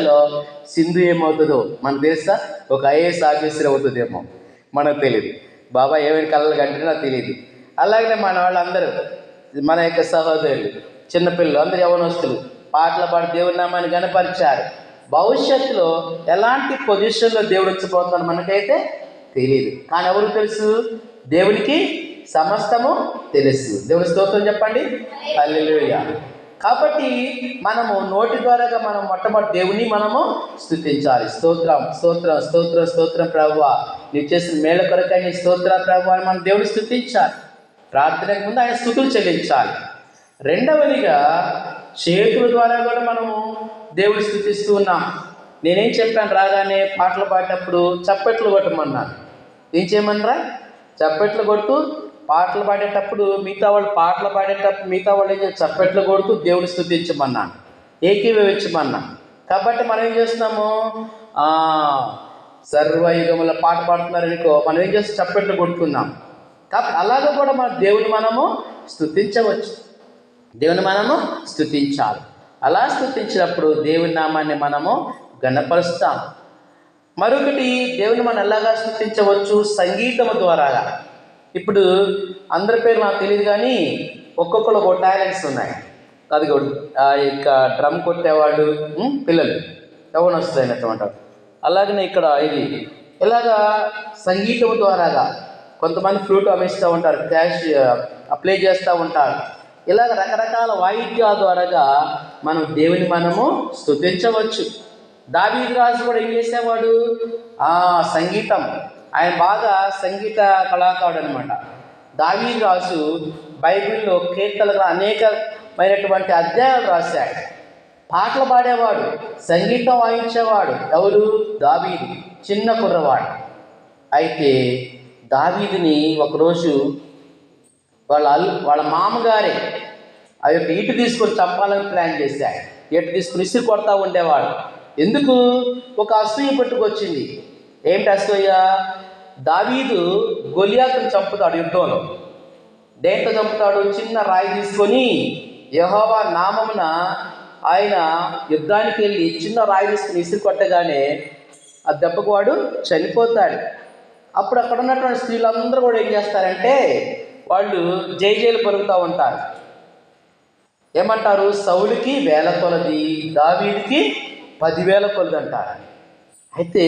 ఫ్యూచర్లో సింధు ఏమవుతుందో మన దేశ ఒక ఐఏఎస్ ఆఫీసర్ అవుతుందేమో మనకు తెలియదు బాబా ఏమైనా కళలు కంటే నాకు తెలియదు అలాగే మన వాళ్ళందరూ మన యొక్క సహోదరులు చిన్నపిల్లలు అందరు యవనస్తులు పాటలు పాడి దేవుని నామాన్ని కనపరిచారు భవిష్యత్తులో ఎలాంటి పొజిషన్లో దేవుడు వచ్చిపోతున్నాడు మనకైతే తెలియదు కానీ ఎవరికి తెలుసు? దేవునికి సమస్తము తెలుసు. దేవుని స్తోత్రం చెప్పండి. తల్లి కాబట్టి మనము నోటి ద్వారాగా మనం మొట్టమొదటి దేవుని మనము స్థుతించాలి. స్తోత్రం స్తోత్రం స్తోత్రం స్తోత్రం ప్రభు నీవు చేసిన మేళ కొరకై నీ స్తోత్ర ప్రభు అని మనం దేవుని స్థుతించాలి. ప్రార్థనకు ముందు ఆయన స్థుతులు చెల్లించాలి. రెండవదిగా చేతుల ద్వారా కూడా మనము దేవుని స్థుతిస్తూ ఉన్నాం. నేనేం చెప్పాను రాగానే పాటలు పాడేటప్పుడు చప్పట్లు కొట్టమన్నాను. ఏం చేయమనరా? చప్పట్లు కొట్టు పాటలు పాడేటప్పుడు మిగతా వాళ్ళు పాటలు పాడేటప్పుడు మిగతా వాళ్ళు ఏం చప్పట్లు కొడుతూ దేవుని స్థుతించమన్నాను ఏకీభవించమన్నా. కాబట్టి మనం ఏం చేస్తున్నాము? సర్వయుగముల పాట పాడుతున్నారు అనుకో మనం ఏం చేస్తాం? చప్పట్లు కొట్టుకుందాం కాబట్టి అలాగే కూడా మన దేవుని మనము స్థుతించవచ్చు. దేవుని మనము స్థుతించాలి. అలా స్థుతించినప్పుడు దేవుని నామాన్ని మనము గణపరుస్తాం మరొకటి దేవుని మనం ఎలాగా స్థుతించవచ్చు? సంగీతము ద్వారాగా. ఇప్పుడు అందరి పేరు నాకు తెలియదు కానీ ఒక్కొక్కరు ఒక టాలెంట్స్ ఉన్నాయి. అది ఆ యొక్క డ్రమ్ కొట్టేవాడు పిల్లలు ఎవరు వస్తాయి అలాగనే ఇక్కడ ఇది ఇలాగా సంగీతం ద్వారాగా కొంతమంది ఫ్లూట్ అమిస్తూ ఉంటారు క్యాష్ అప్లై చేస్తూ ఉంటారు. ఇలాగ రకరకాల వాయిద్యాల ద్వారాగా మనం దేవుని మనము స్థుతించవచ్చు దావీదు రాజు కూడా ఏం చేసేవాడు? ఆ సంగీతం ఆయన బాగా సంగీత కళాకారుడు అనమాట దావీ రాజు బైబిల్లో కీర్తనలు అనేకమైనటువంటి అధ్యాయాలు రాశాడు. పాటలు పాడేవాడు సంగీతం వాయించేవాడు ఎవరు? దావీదు చిన్న కుర్రవాడు. అయితే దావీదిని ఒకరోజు వాళ్ళ అల్ వాళ్ళ మామగారే ఆ యొక్క ఇటు తీసుకొని చంపాలని ప్లాన్ చేశాడు. ఇటు తీసుకుని ఇసురు కొడతా ఉండేవాడు. ఎందుకు? ఒక అసూయ పట్టుకొచ్చింది. ఏం టెస్ట్ అయ్యా? దావీదు గొలియాతుని చంపుతాడు యుద్ధంలో. దేంతో చంపుతాడు? చిన్న రాయి తీసుకొని యహోవా నామమున ఆయన యుద్ధానికి వెళ్ళి చిన్న రాయి తీసుకుని ఇసురు కొట్టగానే ఆ దెబ్బకు వాడు చనిపోతాడు. అప్పుడు అక్కడ ఉన్నటువంటి స్త్రీలందరూ కూడా ఏం చేస్తారంటే వాళ్ళు జై జైలు పలుకుతూ ఉంటారు. ఏమంటారు? సౌలుకి వేల కొలది దావీదికి పదివేల కొలది అంటారు. అయితే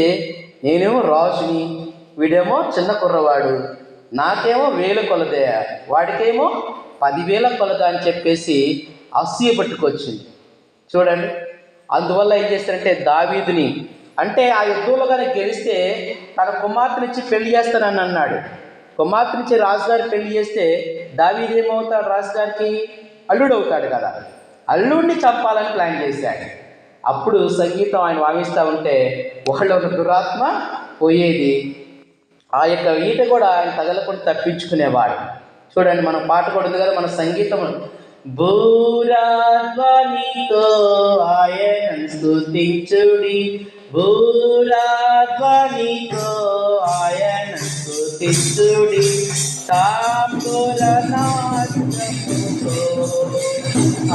నేనేమో రాజుని వీడేమో చిన్న కుర్రవాడు నాకేమో వేల కొలదే వాడికేమో పదివేల కొలద అని చెప్పేసి అసూయ పట్టుకొచ్చింది. చూడండి అందువల్ల ఏం చేస్తారంటే దావీదుని అంటే ఆ యుద్ధంలో కానీ గెలిస్తే తన కుమార్తెనిచ్చి పెళ్ళి చేస్తానని అన్నాడు. కుమార్తెనిచ్చి రాజుగారి పెళ్ళి చేస్తే దావీదు ఏమవుతాడు రాజుగారికి? అల్లుడు అవుతాడు కదా. అల్లుడిని చంపాలని ప్లాన్ చేశాడు. అప్పుడు సంగీతం ఆయన వాయిస్తూ ఉంటే వాళ్ళ ఒక దురాత్మ పోయేది. ఆ యొక్క ఈట కూడా ఆయన తగలకుండా తప్పించుకునేవాడు. చూడండి మనం పాట కూడా ఉంది కదా మన సంగీతం. భూరాధ్వనితో ఆయన స్థుతించుడి భూరాధ్వనితో ఆయన స్థుతించుడి తాంబూల నాట్యముతో. ఆ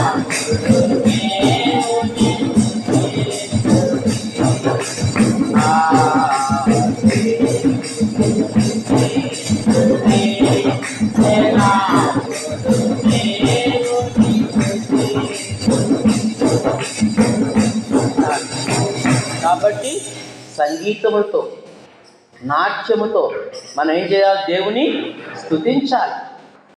కాబట్టి సంగీతముతో నాట్యముతో మనం ఏం చేయాలి? దేవుని స్థుతించాలి